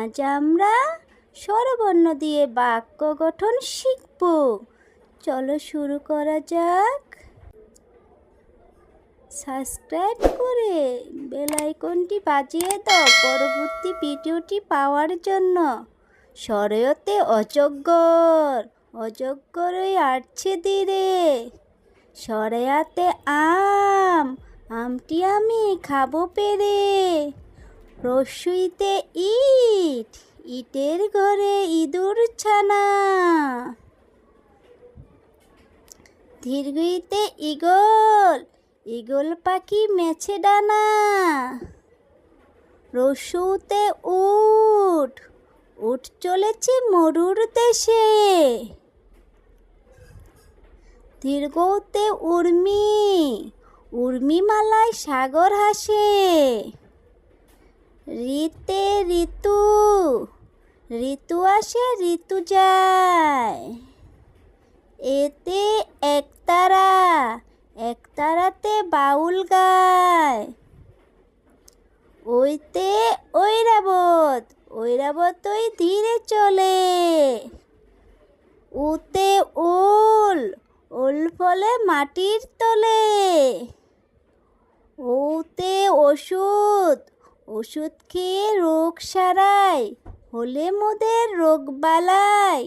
আজ আমরা স্বরবর্ণ দিয়ে বাক্য গঠন শিখব। চলো শুরু করা যাক। সাবস্ক্রাইব করে বেল আইকনটি বাজিয়ে দাও পরবর্তী ভিডিওটি পাওয়ার জন্য। সরয়তে অজগর অজগরই আটছে ধীরে সরেয়াতে আম, আমটি আমি খাব পেরে। রসুইতে ইট, ইটের ঘরে ইঁদুর ছানা। দীর্ঘইতে ইগল ইগল পাখি মেছে ডানা। রসুতে উট উট চলেছে মরুর দেশে। দীর্ঘতে উর্মি, উর্মিমালায় সাগর হাসে। ঋতে ঋতু ঋতু আসে ঋতু যায়। এতে একতারা একতারাতে বাউল গায়। ওইতে ঐরাবত ঐরাবত ওই ধীরে চলে। উতে উল উল ফলে মাটির তলে। ওতে ওষুধ ওষুধ খেয়ে রোগ সারায় হলে মোদের রোগ বালাই